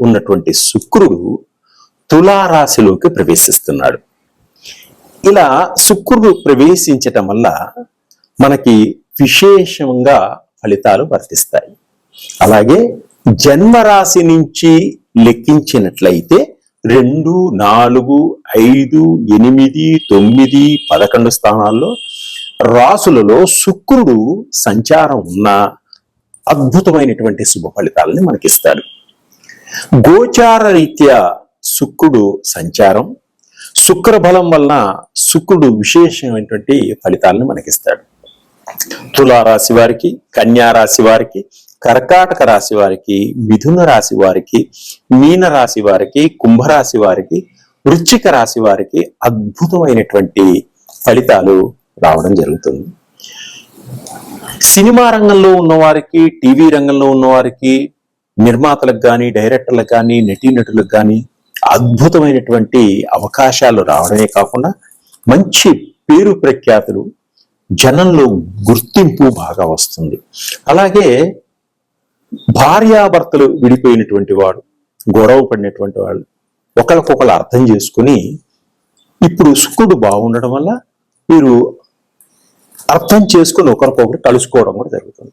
ఉన్నటువంటి శుక్రుడు తులారాశిలోకి ప్రవేశిస్తున్నాడు. ఇలా శుక్రుడు ప్రవేశించటం వల్ల మనకి విశేషంగా ఫలితాలు వర్తిస్తాయి. అలాగే జన్మరాశి నుంచి లెక్కించినట్లయితే రెండు నాలుగు ఐదు ఎనిమిది తొమ్మిది పదకొండు స్థానాల్లో రాసులలో శుక్రుడు సంచారం ఉన్న అద్భుతమైనటువంటి శుభ ఫలితాలని మనకిస్తాడు. గోచార రీత్యా శుక్రుడు సంచారం. శుక్ర బలం వలన శుక్రుడు విశేషమైనటువంటి ఫలితాలను మనకిస్తాడు. తులారాశి వారికి కన్యా రాశి వారికి కర్కాటక రాశి వారికి మిథున రాశి వారికి మీన రాశి వారికి కుంభరాశి వారికి వృశ్చిక రాశి వారికి అద్భుతమైనటువంటి ఫలితాలు రావడం జరుగుతుంది. సినిమా రంగంలో ఉన్నవారికి టీవీ రంగంలో ఉన్నవారికి నిర్మాతలకు కానీ డైరెక్టర్లకు కానీ నటీనటులకు కానీ అద్భుతమైనటువంటి అవకాశాలు రావడమే కాకుండా మంచి పేరు ప్రఖ్యాతులు జనంలో గుర్తింపు బాగా వస్తుంది. అలాగే భార్యాభర్తలు విడిపోయినటువంటి వాడు గొడవ పడినటువంటి వాళ్ళు ఒకరికొకరు అర్థం చేసుకుని ఇప్పుడు శుక్రుడు బాగుండడం వల్ల వీరు అర్థం చేసుకుని ఒకరికొకరు కలుసుకోవడం కూడా జరుగుతుంది.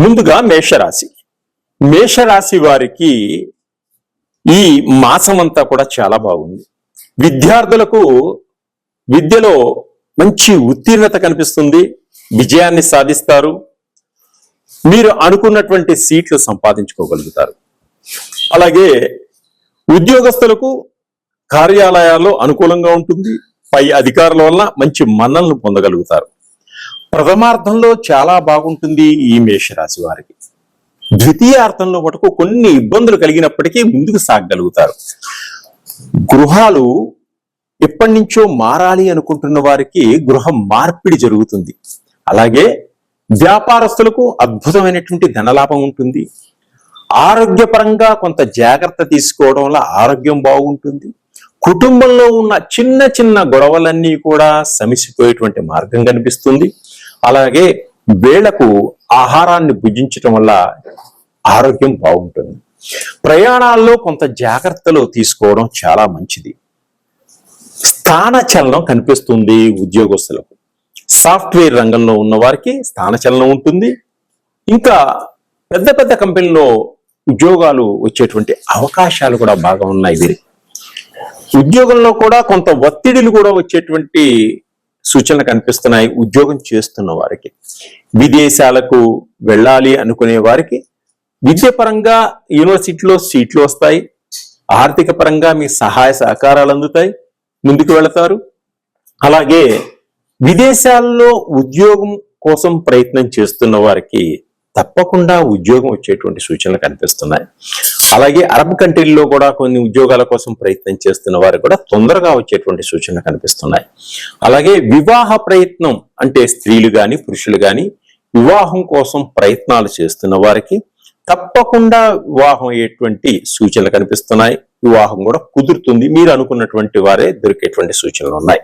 ముందుగా మేషరాశి. మేషరాశి వారికి ఈ మాసం అంతా కూడా చాలా బాగుంది. విద్యార్థులకు విద్యలో మంచి ఉత్తీర్ణత కనిపిస్తుంది. విజయాన్ని సాధిస్తారు. మీరు అనుకున్నటువంటి సీట్లు సంపాదించుకోగలుగుతారు. అలాగే ఉద్యోగస్తులకు కార్యాలయాల్లో అనుకూలంగా ఉంటుంది. పై అధికారుల వల్ల మంచి మన్నలను పొందగలుగుతారు. ప్రథమార్థంలో చాలా బాగుంటుంది ఈ మేషరాశి వారికి. ద్వితీయార్థంలో మటుకు కొన్ని ఇబ్బందులు కలిగినప్పటికీ ముందుకు సాగగలుగుతారు. గృహాలు ఎప్పటి నుంచో మారాలి అనుకుంటున్న వారికి గృహం మార్పిడి జరుగుతుంది. అలాగే వ్యాపారస్తులకు అద్భుతమైనటువంటి ధనలాభం ఉంటుంది. ఆరోగ్యపరంగా కొంత జాగ్రత్త తీసుకోవడం వల్ల ఆరోగ్యం బాగుంటుంది. కుటుంబంలో ఉన్న చిన్న చిన్న గొడవలన్నీ కూడా సమిసిపోయేటువంటి మార్గం కనిపిస్తుంది. అలాగే వేళకు ఆహారాన్ని భుజించటం వల్ల ఆరోగ్యం బాగుంటుంది. ప్రయాణాల్లో కొంత జాగ్రత్తలు తీసుకోవడం చాలా మంచిది. స్థానచలనం కనిపిస్తుంది ఉద్యోగస్తులకు. సాఫ్ట్వేర్ రంగంలో ఉన్న వారికి స్థానచలనం ఉంటుంది. ఇంకా పెద్ద పెద్ద కంపెనీలో ఉద్యోగాలు వచ్చేటువంటి అవకాశాలు కూడా బాగా ఉన్నాయి వీరికి. ఉద్యోగంలో కూడా కొంత ఒత్తిడిలు కూడా వచ్చేటువంటి సూచనలు కనిపిస్తున్నాయి ఉద్యోగం చేస్తున్న వారికి. విదేశాలకు వెళ్ళాలి అనుకునే వారికి విద్యపరంగా యూనివర్సిటీలో సీట్లు వస్తాయి. ఆర్థిక పరంగా మీ సహాయ సహకారాలు అందుతాయి. ముందుకు వెళతారు. అలాగే విదేశాల్లో ఉద్యోగం కోసం ప్రయత్నం చేస్తున్న వారికి తప్పకుండా ఉద్యోగం వచ్చేటువంటి సూచనలు కనిపిస్తున్నాయి. అలాగే అరబ్ కంట్రీల్లో కూడా కొన్ని ఉద్యోగాల కోసం ప్రయత్నం చేస్తున్న వారికి కూడా తొందరగా వచ్చేటువంటి సూచనలు కనిపిస్తున్నాయి. అలాగే వివాహ ప్రయత్నం అంటే స్త్రీలు కానీ పురుషులు కానీ వివాహం కోసం ప్రయత్నాలు చేస్తున్న వారికి తప్పకుండా వివాహం అయ్యేటువంటి సూచనలు కనిపిస్తున్నాయి. వివాహం కూడా కుదురుతుంది. మీరు అనుకున్నటువంటి వారే దొరికేటువంటి సూచనలు ఉన్నాయి.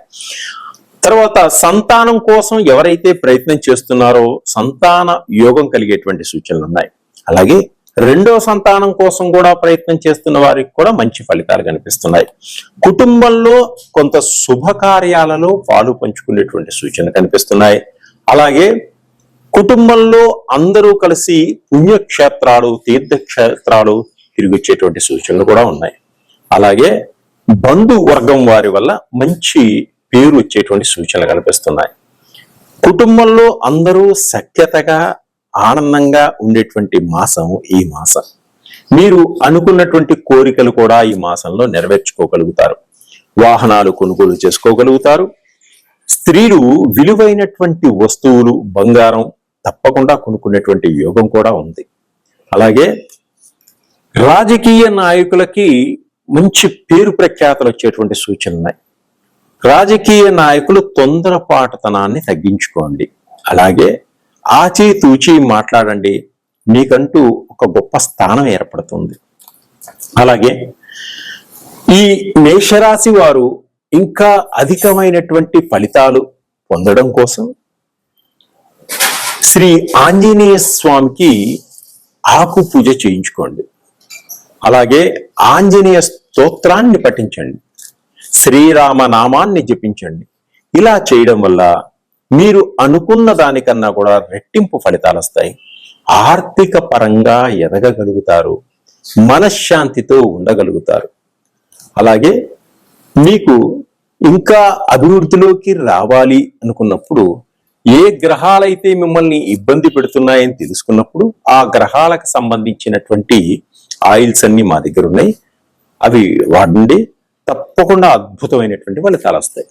తర్వాత సంతానం కోసం ఎవరైతే ప్రయత్నం చేస్తున్నారో సంతాన యోగం కలిగేటువంటి సూచనలు ఉన్నాయి. అలాగే రెండో సంతానం కోసం కూడా ప్రయత్నం చేస్తున్న వారికి కూడా మంచి ఫలితాలు కనిపిస్తున్నాయి. కుటుంబంలో కొంత శుభకార్యాలలో పాలు పంచుకునేటువంటి సూచనలు కనిపిస్తున్నాయి. అలాగే కుటుంబంలో అందరూ కలిసి పుణ్యక్షేత్రాలు తీర్థక్షేత్రాలు తిరిగిచ్చేటువంటి సూచనలు కూడా ఉన్నాయి. అలాగే బంధు వర్గం వారి వల్ల మంచి పేరు వచ్చేటువంటి సూచనలు కనిపిస్తున్నాయి. కుటుంబంలో అందరూ సఖ్యతగా ఆనందంగా ఉండేటువంటి మాసం ఈ మాసం. మీరు అనుకున్నటువంటి కోరికలు కూడా ఈ మాసంలో నెరవేర్చుకోగలుగుతారు. వాహనాలు కొనుగోలు చేసుకోగలుగుతారు. స్త్రీలు విలువైనటువంటి వస్తువులు బంగారం తప్పకుండా కొనుక్కునేటువంటి యోగం కూడా ఉంది. అలాగే రాజకీయ నాయకులకి మంచి పేరు ప్రఖ్యాతలు వచ్చేటువంటి సూచనలు ఉన్నాయి. రాజకీయ నాయకులు తొందరపాటుతనాన్ని తగ్గించుకోండి. అలాగే ఆచితూచి మాట్లాడండి. మీకంటూ ఒక గొప్ప స్థానం ఏర్పడుతుంది. అలాగే ఈ మేషరాశి వారు ఇంకా అధికమైనటువంటి ఫలితాలు పొందడం కోసం శ్రీ ఆంజనేయ స్వామికి ఆకు పూజ చేయించుకోండి. అలాగే ఆంజనేయ స్తోత్రాన్ని పఠించండి. శ్రీరామ నామాన్ని జపించండి. ఇలా చేయడం వల్ల మీరు అనుకున్న దానికన్నా కూడా రెట్టింపు ఫలితాలు వస్తాయి. ఆర్థిక పరంగా ఎదగగలుగుతారు. మనశ్శాంతితో ఉండగలుగుతారు. అలాగే మీకు ఇంకా అభివృద్ధిలోకి రావాలి అనుకున్నప్పుడు ఏ గ్రహాలైతే మిమ్మల్ని ఇబ్బంది పెడుతున్నాయని తెలుసుకున్నప్పుడు ఆ గ్రహాలకు సంబంధించినటువంటి ఆయిల్స్ అన్ని మా దగ్గర ఉన్నాయి. అవి వాడండి. తప్పకుండా అద్భుతమైనటువంటి ఫలితాలు వస్తాయి.